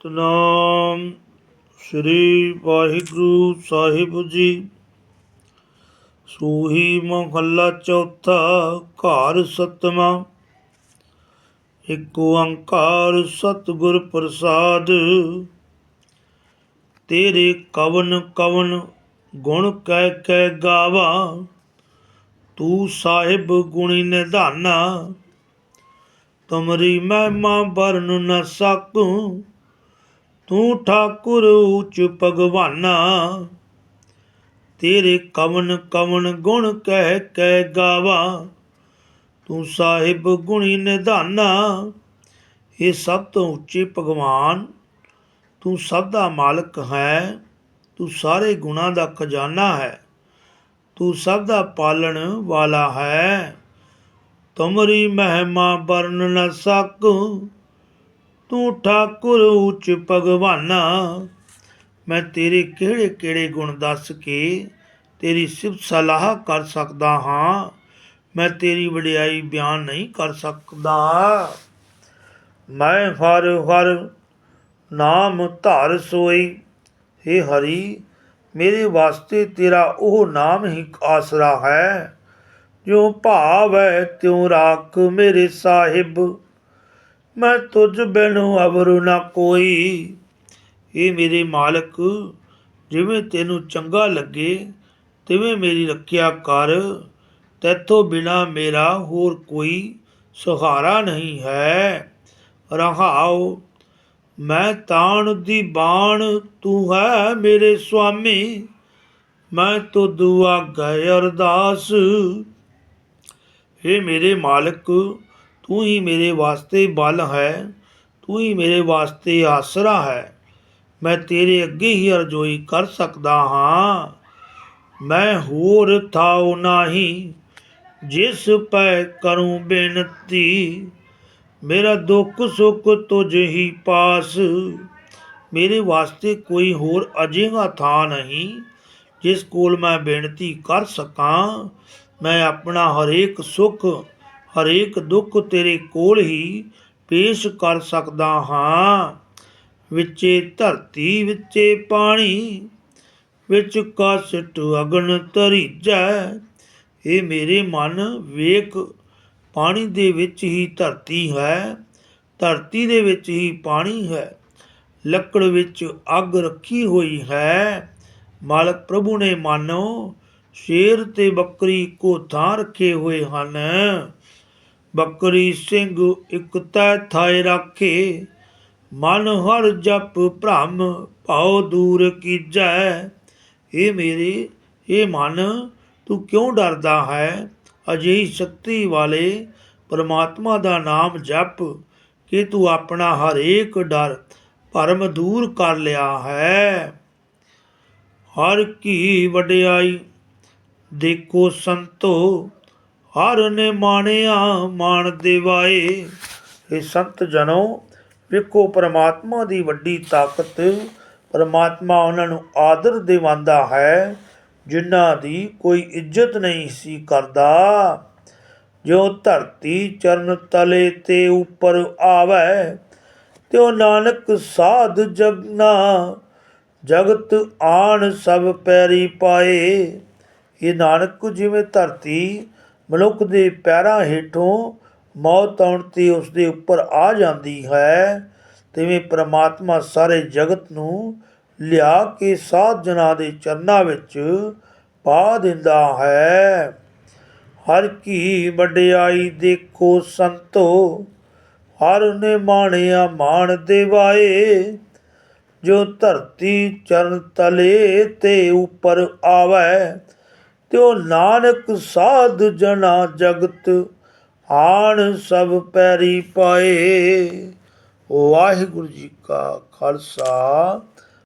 ਸਤਨਾਮ। ਸ੍ਰੀ ਵਾਹਿਗੁਰੂ ਸਾਹਿਬ ਜੀ। ਸੂਹੀ ਮਹੱਲਾ ਚੌਥਾ, ਘਰ ਸਤਮਾ ਇੱਕ ਓੰਕਾਰ ਸਤਿਗੁਰ ਪ੍ਰਸਾਦ। ਤੇਰੇ ਕਵਨ ਕਵਨ ਗੁਣ ਕਹਿ ਕਹਿ ਗਾਵਾ। ਤੂੰ ਸਾਹਿਬ ਗੁਣੀ ਨਿਧਾਨਾ। ਤੁਮਰੀ ਮਹਿਮਾ ਵਰਨ ਨ ਸਕੂੰ। ਤੂੰ ਠਾਕੁਰ ਉੱਚ ਭਗਵਾਨਾ। ਤੇਰੇ ਕਵਨ ਕਵਨ ਗੁਣ ਕਹਿ ਕਹਿ ਗਾਵਾ। ਤੂੰ ਸਾਹਿਬ ਗੁਣੀ ਨਿਧਾਨਾ। ਇਹ ਸਭ ਤੋਂ ਉੱਚੇ ਭਗਵਾਨ, ਤੂੰ ਸਭ ਦਾ ਮਾਲਕ ਹੈ। ਤੂੰ ਸਾਰੇ ਗੁਣਾਂ ਦਾ ਖਜ਼ਾਨਾ ਹੈ। ਤੂੰ ਸਭ ਦਾ ਪਾਲਣ ਵਾਲਾ ਹੈ। ਤੁਮਰੀ ਮਹਿਮਾ ਵਰਨ ਨ ਸਕੂੰ। ਤੂੰ ਠਾਕੁਰ ਉੱਚ ਭਗਵਾਨਾ। ਮੈਂ ਤੇਰੇ ਕਿਹੜੇ ਕਿਹੜੇ ਗੁਣ ਦੱਸ ਕੇ ਤੇਰੀ ਸਿਫਤ ਸਲਾਹ ਕਰ ਸਕਦਾ ਹਾਂ? ਮੈਂ ਤੇਰੀ ਵਡਿਆਈ ਬਿਆਨ ਨਹੀਂ ਕਰ ਸਕਦਾ। ਮੈਂ ਹਰ ਹਰ ਨਾਮ ਧਾਰ ਸੋਈ। हे ਹਰੀ, ਮੇਰੇ ਵਾਸਤੇ ਤੇਰਾ ਉਹ ਨਾਮ ਹੀ ਆਸਰਾ ਹੈ, ਜੋ ਭਾਵ ਹੈ ਤਿਉ ਰਾਖ ਮੇਰੇ ਸਾਹਿਬ। ਮੈਂ ਤੁਝ ਬਿਨ ਅਵਰੂ ਨਾ ਕੋਈ। ਇਹ ਮੇਰੇ ਮਾਲਕ, ਜਿਵੇਂ ਤੈਨੂੰ ਚੰਗਾ ਲੱਗੇ, ਤਿਵੇਂ ਮੇਰੀ ਰੱਖਿਆ ਕਰ। ਤੇਥੋਂ ਬਿਨਾ ਮੇਰਾ ਹੋਰ ਕੋਈ ਸਹਾਰਾ ਨਹੀਂ ਹੈ। ਰਹਾਉ, ਮੈਂ ਤਾਣ ਦੀ ਬਾਣ ਤੂੰ ਹੈ ਮੇਰੇ ਸੁਆਮੀ। ਮੈਂ ਤੋ ਦੁਆ ਗਏ ਅਰਦਾਸ। हे ਮੇਰੇ ਮਾਲਕ ਤੂੰ ਹੀ ਮੇਰੇ ਵਾਸਤੇ ਬਲ ਹੈ, ਤੂੰ ਹੀ ਮੇਰੇ ਵਾਸਤੇ ਆਸਰਾ ਹੈ। ਮੈਂ ਤੇਰੇ ਅੱਗੇ ਹੀ ਅਰਜ਼ੋਈ ਕਰ ਸਕਦਾ ਹਾਂ। ਮੈਂ ਹੋਰ ਥਾਉ ਨਹੀਂ, ਜਿਸ ਪੈ ਕਰੂੰ ਬੇਨਤੀ, ਮੇਰਾ ਦੁੱਖ ਸੁੱਖ ਤੁਝ ਹੀ ਪਾਸ। ਮੇਰੇ ਵਾਸਤੇ ਕੋਈ ਹੋਰ ਅਜਿਹਾ ਥਾਂ ਨਹੀਂ, ਜਿਸ ਕੋਲ ਮੈਂ ਬੇਨਤੀ ਕਰ ਸਕਾਂ। ਮੈਂ ਆਪਣਾ ਹਰੇਕ ਸੁੱਖ ਹਰੇਕ ਦੁੱਖ ਤੇਰੇ ਕੋਲ ਹੀ ਪੇਸ਼ ਕਰ ਸਕਦਾ ਹਾਂ। ਵਿੱਚੇ ਧਰਤੀ, ਵਿੱਚੇ ਪਾਣੀ, ਵਿੱਚ ਕਾਸਟ ਅਗਨ ਤਰੀਜੈ ਇਹ ਮੇਰੇ ਮਨ, ਵੇਖ, ਪਾਣੀ ਦੇ ਵਿੱਚ ਹੀ ਧਰਤੀ ਹੈ, ਧਰਤੀ ਦੇ ਵਿੱਚ ਹੀ ਪਾਣੀ ਹੈ। ਲੱਕੜ ਵਿੱਚ ਅੱਗ ਰੱਖੀ ਹੋਈ ਹੈ। ਮਾਲਕ ਪ੍ਰਭੂ ਨੇ ਮਾਨੋ, ਸ਼ੇਰ ਤੇ ਬੱਕਰੀ ਕੋ ਥਾਂ ਰੱਖੇ ਹੋਏ ਹਨ। ਬੱਕਰੀ ਸਿੰਘ ਇਕ ਤੈ ਥਾਏ ਰਾਖੇ। ਮਨ ਹਰ ਜਪ ਭ੍ਰਮ ਭਾਉ ਦੂਰ ਕੀਜੈ। ਇਹ ਮੇਰੇ ਇਹ ਮਨ, ਤੂੰ ਕਿਉਂ ਡਰਦਾ ਹੈ? ਅਜਿਹੀ ਸ਼ਕਤੀ ਵਾਲੇ ਪਰਮਾਤਮਾ ਦਾ ਨਾਮ ਜਪ। ਕਿ ਤੂੰ ਆਪਣਾ ਹਰੇਕ ਡਰ ਭਰਮ ਦੂਰ ਕਰ ਲਿਆ ਹੈ। ਹਰ ਕੀ ਵਡਿਆਈ ਦੇਖੋ ਸੰਤੋ। ਹਰ ਨੇ ਮਾਣਿਆ, ਮਾਣ ਦੇਵਾਏ। ਇਹ ਸੰਤ ਜਨੋ, ਵੇਖੋ ਪ੍ਰਮਾਤਮਾ ਦੀ ਵੱਡੀ ਤਾਕਤ। ਪ੍ਰਮਾਤਮਾ ਉਹਨਾਂ ਨੂੰ ਆਦਰ ਦਿਵਾਉਂਦਾ ਹੈ, ਜਿਨ੍ਹਾਂ ਦੀ ਕੋਈ ਇੱਜ਼ਤ ਨਹੀਂ ਸੀ ਕਰਦਾ। ਜੋ ਧਰਤੀ ਚਰਨ ਤਲੇ ਤੇ ਉੱਪਰ ਆਵੇ ਉਹ ਨਾਨਕ ਸਾਧ ਜਗਨਾ। ਜਗਤ ਆਣ ਸਭ ਪੈਰੀ ਪਾਏ। ਇਹ ਨਾਨਕ, ਜਿਵੇਂ ਧਰਤੀ ਮਨੁੱਖ ਦੇ ਪੈਰਾਂ ਹੇਠੋਂ ਮੌਤ ਆਉਣ ਤੇ ਉਸ ਦੇ ਉੱਪਰ ਆ ਜਾਂਦੀ ਹੈ। ਤਿਵੇਂ ਪ੍ਰਮਾਤਮਾ ਸਾਰੇ ਜਗਤ ਨੂੰ ਲਿਆ ਕੇ ਸਾਧ ਜਨਾਂ ਦੇ ਚਰਨਾਂ ਵਿੱਚ ਪਾ ਦਿੰਦਾ ਹੈ। ਹਰ ਕੀ ਵਡਿਆਈ ਦੇਖੋ ਸੰਤੋ, ਹਰ ਨੇ ਮਾਣਿਆ ਮਾਣ ਦੇਵਾਏ। ਜੋ ਧਰਤੀ ਚਰਨ ਤਲੇ ਤੇ ਉੱਪਰ ਆਵੇ ਤਿਉ ਨਾਨਕ ਸਾਧ ਜਨਾ ਜਗਤ ਆਣ ਸਭ ਪੈਰੀ ਪਾਏ। ਵਾਹਿਗੁਰੂ ਜੀ ਕਾ ਖਾਲਸਾ।